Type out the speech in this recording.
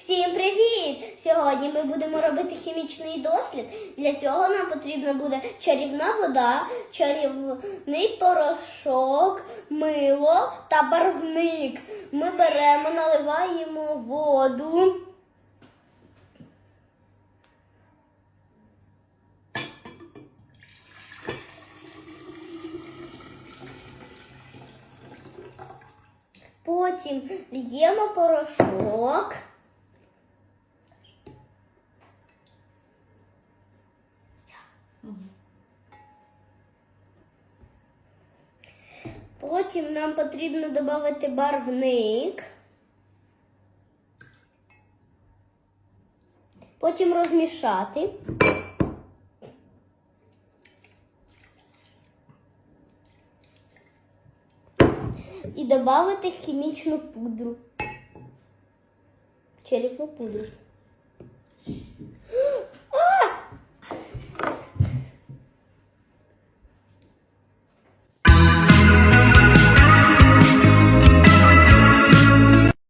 Всім привіт! Сьогодні ми будемо робити хімічний дослід. Для цього нам потрібна буде чарівна вода, чарівний порошок, мило та барвник. Ми беремо, наливаємо воду. Потім л'ємо порошок. Потім нам потрібно додати барвник. Потім розмішати. І додати хімічну пудру. Черепну пудру.